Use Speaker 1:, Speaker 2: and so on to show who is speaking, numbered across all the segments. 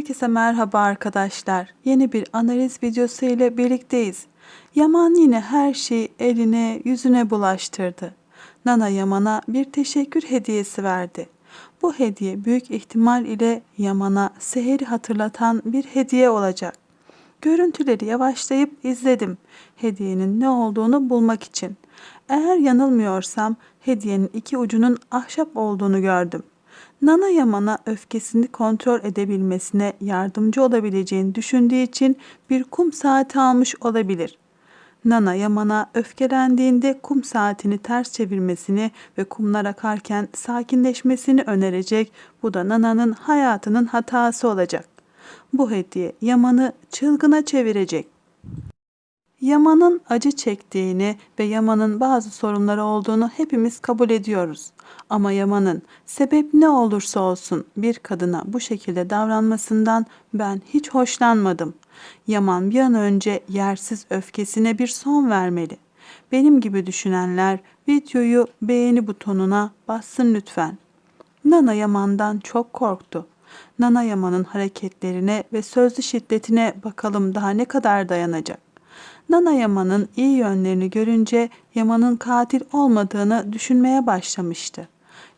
Speaker 1: Herkese merhaba arkadaşlar. Yeni bir analiz videosu ile birlikteyiz. Yaman yine her şeyi eline yüzüne bulaştırdı. Nana Yaman'a bir teşekkür hediyesi verdi. Bu hediye büyük ihtimal ile Yaman'a Seher'i hatırlatan bir hediye olacak. Görüntüleri yavaşlayıp izledim. Hediyenin ne olduğunu bulmak için. Eğer yanılmıyorsam hediyenin iki ucunun ahşap olduğunu gördüm. Nana Yaman'a öfkesini kontrol edebilmesine yardımcı olabileceğini düşündüğü için bir kum saati almış olabilir. Nana Yaman'a öfkelendiğinde kum saatini ters çevirmesini ve kumlar akarken sakinleşmesini önerecek. Bu da Nana'nın hayatının hatası olacak. Bu hediye Yaman'ı çılgına çevirecek. Yaman'ın acı çektiğini ve Yaman'ın bazı sorunları olduğunu hepimiz kabul ediyoruz. Ama Yaman'ın sebep ne olursa olsun bir kadına bu şekilde davranmasından ben hiç hoşlanmadım. Yaman bir an önce yersiz öfkesine bir son vermeli. Benim gibi düşünenler videoyu beğeni butonuna bassın lütfen. Nana Yaman'dan çok korktu. Nana Yaman'ın hareketlerine ve sözlü şiddetine bakalım daha ne kadar dayanacak. Nana Yaman'ın iyi yönlerini görünce Yaman'ın katil olmadığını düşünmeye başlamıştı.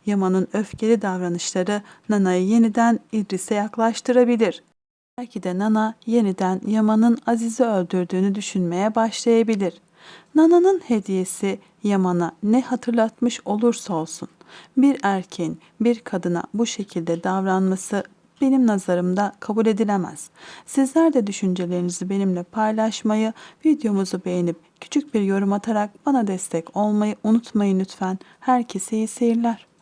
Speaker 1: Yaman'ın öfkeli davranışları Nana'yı yeniden İdris'e yaklaştırabilir. Belki de Nana yeniden Yaman'ın Aziz'i öldürdüğünü düşünmeye başlayabilir. Nana'nın hediyesi Yaman'a ne hatırlatmış olursa olsun bir erkeğin bir kadına bu şekilde davranması benim nazarımda kabul edilemez. Sizler de düşüncelerinizi benimle paylaşmayı, videomuzu beğenip küçük bir yorum atarak bana destek olmayı unutmayın lütfen. Herkese iyi seyirler.